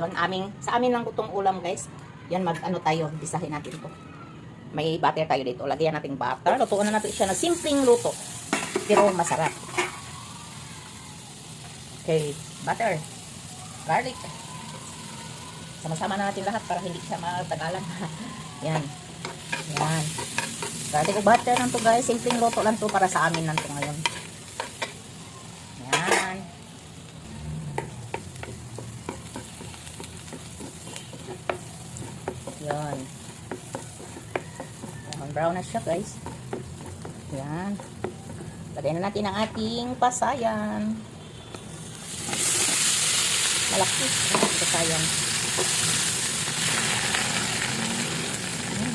Yun, aming, sa amin lang itong ulam guys. Yan, mag ano tayo, bisahin natin to. May butter tayo dito. Lagyan natin butter. Lutuan na natin siya na simpleng luto. Pero masarap. Okay, butter. Garlic. Sama-sama na natin lahat para hindi siya matagalan. Yan. Yan. Garlic butter lang to guys. Simpleng luto lang to para sa amin lang to ngayon. Yan. Yan. Brown brown na siya guys. Yan. Lagay na natin ang ating pasayan. Malaki. Ang pasayan. Yan.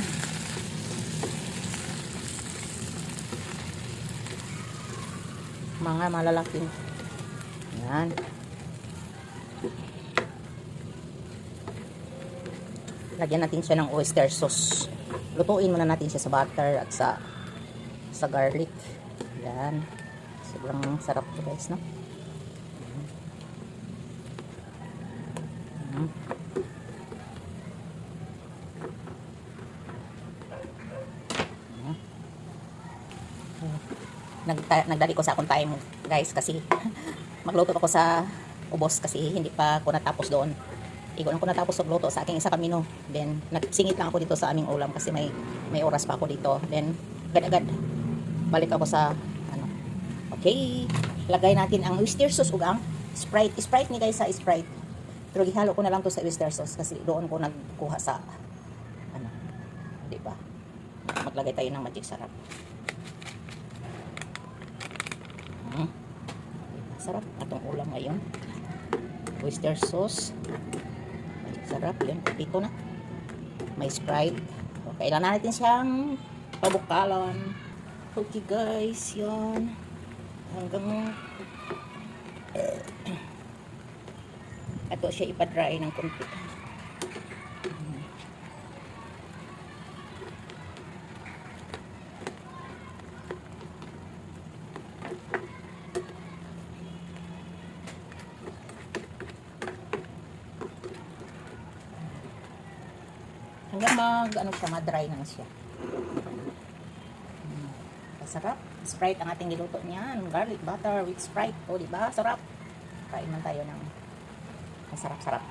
Mga malalaki. Yan. Lagyan natin siya ng oyster sauce. Lutuin muna natin siya sa butter at sa sa garlic. Yan. Sobrang sarap to guys, no? Mm. Mm. Nagta- nagdali ko sa akong time guys kasi magluto ako sa ubos kasi hindi pa ako natapos doon Igo lang ko natapos magluto sa aking isa kamino. Then, nagsingit lang ako dito sa aming ulam kasi may may oras pa ako dito. Then, agad-agad balik ako sa ano. Okay. Lagay natin ang oyster sauce ug ang Sprite. Sprite ni guys sa Sprite. Pero gihalo ko na lang to sa oyster sauce kasi doon ko nagkuha sa ano. 'Di ba? Maglagay tayo ng magic sarap. Hmm. Sarap atong ulam ngayon. Oyster sauce. Sarap yun. Dito na. May Sprite. So, kailangan natin siyang pabukalan. Okay guys, yan. Hanggang ato siya ipadry ng konti. Hanggang mag, ano siya, ma-dry na siya. Mm. Masarap. Sprite ang ating niluto niyan. Garlic butter with Sprite. O, di ba? Sarap. Kain man tayo ng masarap-sarap.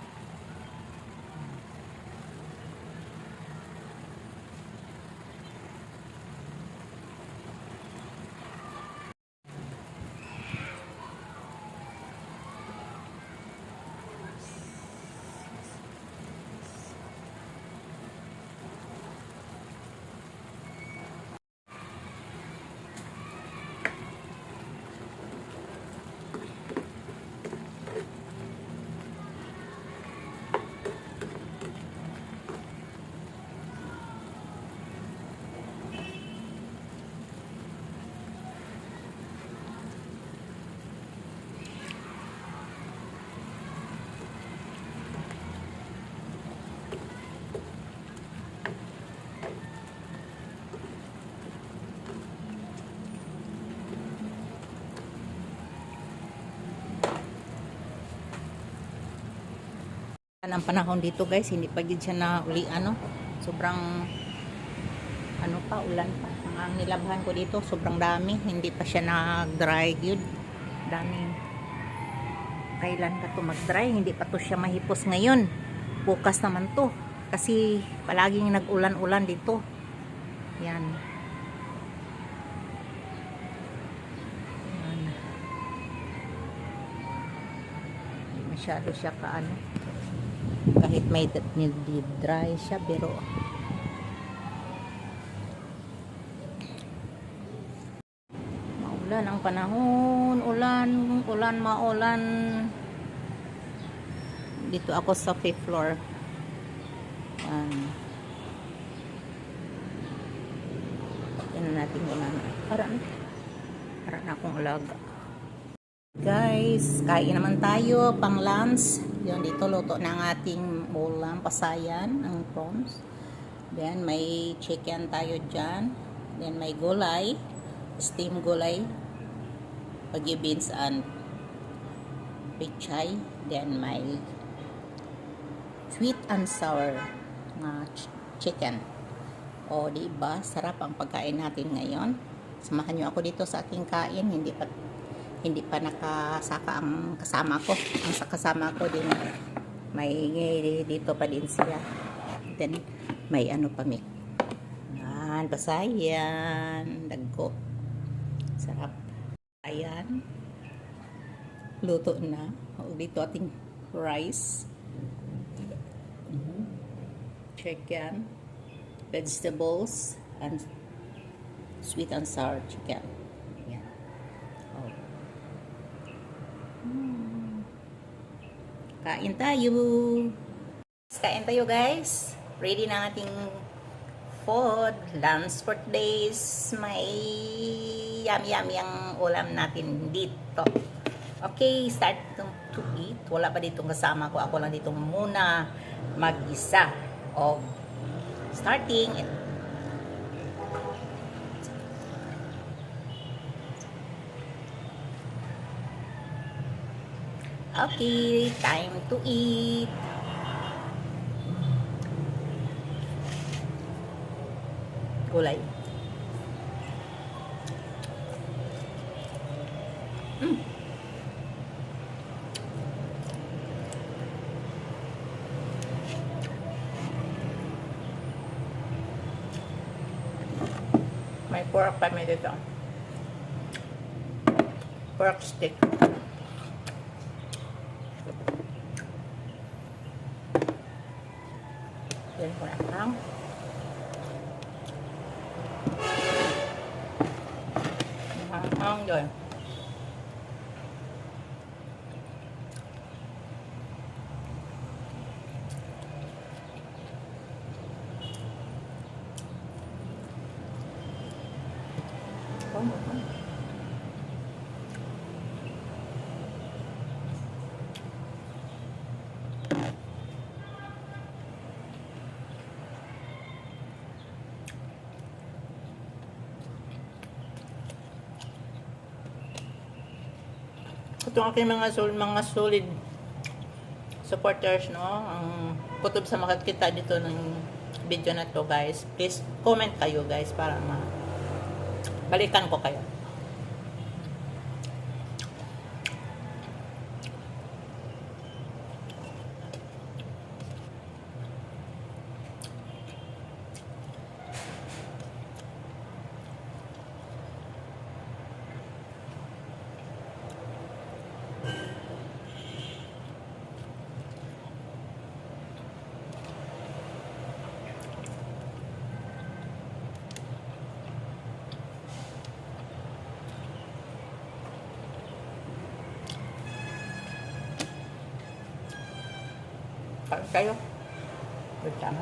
Ang panahon dito guys. Hindi pa gid siya na uli ano sobrang ano pa ulan pa. Ang, nilabhan ko dito sobrang dami. Hindi pa siya nag dry yun. Daming kailan pa to mag dry hindi pa to siya mahipos ngayon. Bukas naman to. Kasi palaging nag ulan ulan dito. Yan. Yan. Masyado siya kaano kahit may dry siya pero maulan ang panahon. Ulan ulan maulan. Dito ako sa fifth floor. Yan. Yan natin ulan para para na akong alaga. Guys, kain naman tayo pang lunch. Yun, dito luto ng ating ulam, pasayan, ang prawns. Then, may chicken tayo dyan. Then, may gulay, steam gulay, pagi beans and pichay. Then, may sweet and sour na ch- chicken. O, di ba? Sarap ang pagkain natin ngayon. Samahan niyo ako dito sa aking kain. Hindi pa hindi pa nakasaka ang kasama ko. Ang sa kasama ko din may dito pa din siya. Then may ano pa may yan, basayan, dagko. Sarap. Ayan. Luto na. O, dito ating rice. Chicken. Vegetables. And sweet and sour chicken. Yan. Oh. Hmm. Kain tayo. Kain tayo guys. Ready na ating food. Lunch for days. May yummy-yummy ang ulam natin dito. Okay, start to eat. Wala pa ditong kasama ko. Ako lang dito muna mag-isa. O, starting. Okay, time to eat. Gulay. Mm. May pork pa may dito. Pork stick. Yan ko na lang. Mahang doon. Ito ang aking mga sol mga solid supporters no ang kutob sa makakita dito ng video na to guys please comment kayo guys para ma balikan ko kayo Kain kayo. Good time.